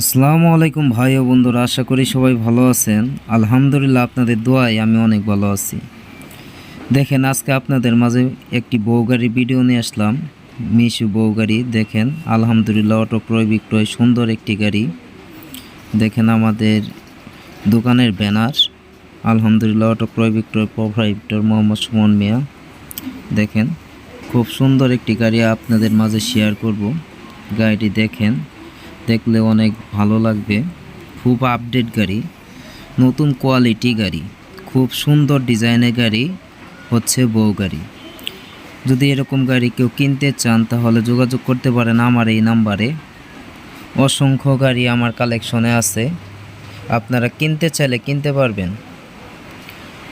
আসসালামু আলাইকুম ভাই ও বন্ধুরা, আশা করি সবাই ভালো আছেন। আলহামদুলিল্লাহ আপনাদের দোয়ায় আমি অনেক ভালো আছি। দেখেন, আজকে আপনাদের মাঝে একটি বউ গাড়ির ভিডিও নিয়ে আসলাম। মিশু বউ গাড়ি, দেখেন, আলহামদুলিল্লাহ অটো ক্রয় বিক্রয় সুন্দর একটি গাড়ি। দেখেন, আমাদের দোকানের ব্যানার, আলহামদুলিল্লাহ অটো ক্রয় বিক্রয় প্রোভাইডার মোহাম্মদ সুমন মিয়া। দেখেন, খুব সুন্দর একটি গাড়ি আপনাদের মাঝে শেয়ার করব। গাড়িটি দেখেন দেখলে অনেক ভালো লাগবে। খুব আপডেট গাড়ি, নতুন কোয়ালিটি গাড়ি, খুব সুন্দর ডিজাইনের গাড়ি হচ্ছে বউ গাড়ি। যদি এরকম গাড়ি কেউ কিনতে চান, তাহলে যোগাযোগ করতে পারেন আমার এই নাম্বারে অসংখ্য গাড়ি আমার কালেকশনে আছে। আপনারা কিনতে চাইলে কিনতে পারবেন।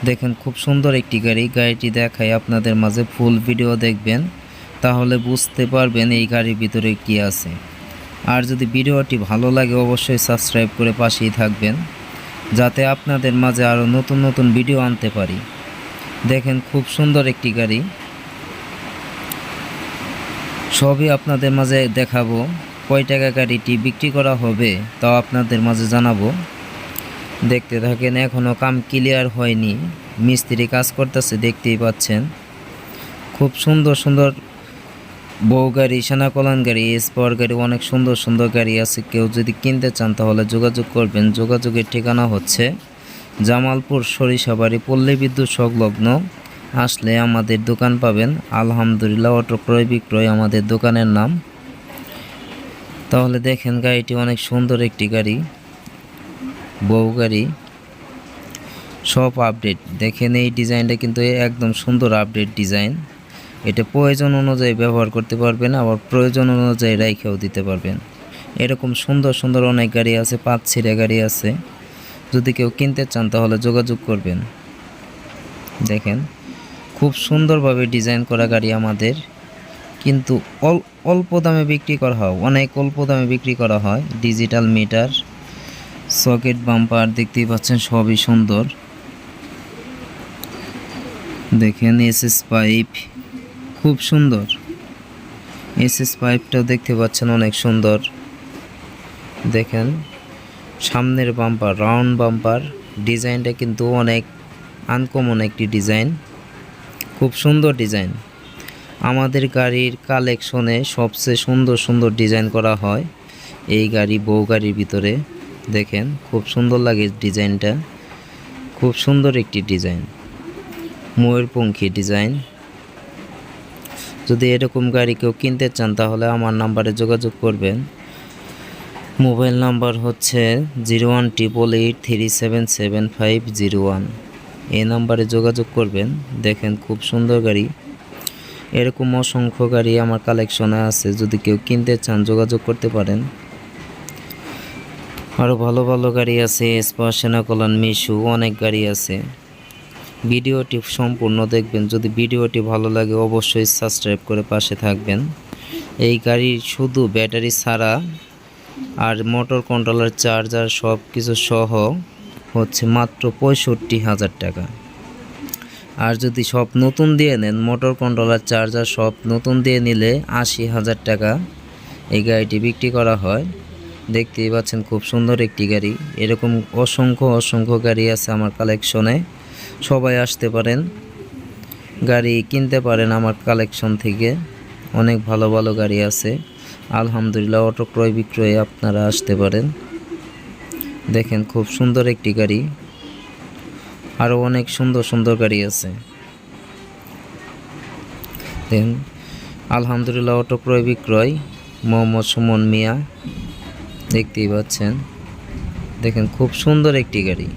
দেখেন খুব সুন্দর একটি গাড়ি, গাড়িটি দেখাই আপনাদের মাঝে ফুল ভিডিও দেখবেন, তাহলে বুঝতে পারবেন এই গাড়ির ভিতরে কি আছে। আর যদি ভিডিওটি ভালো লাগে, অবশ্যই সাবস্ক্রাইব করে পাশেই থাকবেন, যাতে আপনাদের মাঝে আরও নতুন নতুন ভিডিও আনতে পারি। দেখেন, খুব সুন্দর একটি গাড়ি। সবই আপনাদের মাঝে দেখাবো, কয় টাকা গাড়িটি বিক্রি করা হবে তাও আপনাদের মাঝে জানাব। দেখতে থাকেন এখনও কাম ক্লিয়ার হয়নি, মিস্ত্রি কাজ করতেছে, দেখতেই পাচ্ছেন। খুব সুন্দর সুন্দর বউ গাড়ি সেনাকলান গাড়ি স্পর গাড়ি, অনেক সুন্দর সুন্দর গাড়ি আছে। কেউ যদি কিনতে চান তাহলে যোগাযোগ করবেন। যোগাযোগের ঠিকানা হচ্ছে জামালপুর সরিষাবাড়ি পল্লী বিদ্যুৎ সংলগ্ন। আসলে আমাদের দোকান পাবেন আলহামদুলিল্লাহ অটো ক্রয় বিক্রয় আমাদের দোকানের নাম। তাহলে দেখেন গাড়িটি অনেক সুন্দর একটি গাড়ি, বউ গাড়ি। সব আপডেট। দেখেন এই ডিজাইনটা কিন্তু একদম সুন্দর আপডেট ডিজাইন। এটা প্রয়োজন অনুযায়ী ব্যবহার করতে পারবেন, আবার প্রয়োজন অনুযায়ী রাইখেও দিতে পারবেন। এরকম সুন্দর সুন্দর অনেক গাড়ি আছে, পাঁচ ছিঁড়ে গাড়ি আছে। যদি কেউ কিনতে চান তাহলে যোগাযোগ করবেন। দেখেন, খুব সুন্দরভাবে ডিজাইন করা গাড়ি আমাদের। কিন্তু অল- অল্প দামে বিক্রি করা হয়, অনেক অল্প দামে বিক্রি করা হয়। ডিজিটাল মিটার, সকেট বাম্পার, দেখতেই পাচ্ছেন সবই সুন্দর। দেখেন, এসএস পাইপ খুব সুন্দর। এসএস পাইপটাও দেখতে পাচ্ছেন অনেক সুন্দর। দেখেন, সামনের বাম্পার, রাউন্ড বাম্পার, ডিজাইনটা কিন্তু অনেক আনকমন একটি ডিজাইন। খুব সুন্দর ডিজাইন। আমাদের গাড়ির কালেকশনে সবচেয়ে সুন্দর সুন্দর ডিজাইন করা হয় এই গাড়ি, বউ গাড়ির ভিতরে। দেখেন, খুব সুন্দর লাগে ডিজাইনটা। খুব সুন্দর একটি ডিজাইন। ময়ূরপঙ্খী ডিজাইন। যদি এরকম গাড়ি কেউ কিনতে চান, তাহলে আমার নাম্বারে যোগাযোগ করবেন। মোবাইল নাম্বার হচ্ছে zero one triple eight three seven seven five zero one. এই নাম্বারে যোগাযোগ করবেন। দেখেন খুব সুন্দর গাড়ি। এরকম অসংখ্য গাড়ি আমার কালেকশনে আছে। যদি কেউ কিনতে চান, যোগাযোগ করতে পারেন। আরও ভালো ভালো গাড়ি আছে স্পার সেনাকলান মিশু, অনেক গাড়ি আছে। ভিডিওটি সম্পূর্ণ দেখবেন। যদি ভিডিওটি ভালো লাগে, অবশ্যই সাবস্ক্রাইব করে পাশে থাকবেন। এই গাড়ির শুধু ব্যাটারি ছাড়া আর মোটর কন্ট্রোলার, চার্জার সব কিছু সহ হচ্ছে মাত্র পঁয়ষট্টি হাজার টাকা। আর যদি সব নতুন দিয়ে নেন, মোটর কন্ট্রোলার, চার্জার সব নতুন দিয়ে নিলে আশি হাজার টাকা এই গাড়িটি বিক্রি করা হয়। দেখতেই পাচ্ছেন খুব সুন্দর একটি গাড়ি। এরকম অসংখ্য অসংখ্য গাড়ি আছে আমার কালেকশনে। সবাই আসতে পারেন। গাড়ি কিনতে পারেন আমার কালেকশন থেকে। অনেক ভালো ভালো গাড়ি আছে। আলহামদুলিল্লাহ অটো ক্রয় বিক্রয়ে আপনারা আসতে পারেন। দেখেন খুব সুন্দর একটি গাড়ি। আরও অনেক সুন্দর সুন্দর গাড়ি আছে। দেখেন, আলহামদুলিল্লাহ অটো ক্রয় বিক্রয়। মোহাম্মদ সুমন মিয়া, দেখতেই পাচ্ছেন। দেখেন খুব সুন্দর একটি গাড়ি।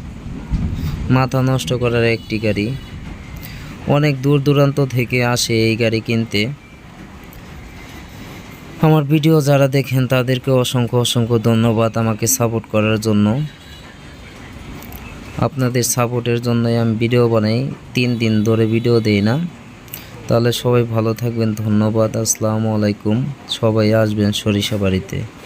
মাথা নষ্ট করার একটি গাড়ি। অনেক দূর দূরান্ত থেকে আসে এই গাড়ি কিনতে। আমার ভিডিও যারা দেখেন, তাদেরকে অসংখ্য অসংখ্য ধন্যবাদ আমাকে সাপোর্ট করার জন্য। আপনাদের সাপোর্টের জন্যই আমি ভিডিও বানাই। তিন দিন ধরে ভিডিও দেই না। তাহলে সবাই ভালো থাকবেন। ধন্যবাদ। আসসালামু আলাইকুম। সবাই আসবেন সরিষা বাড়িতে।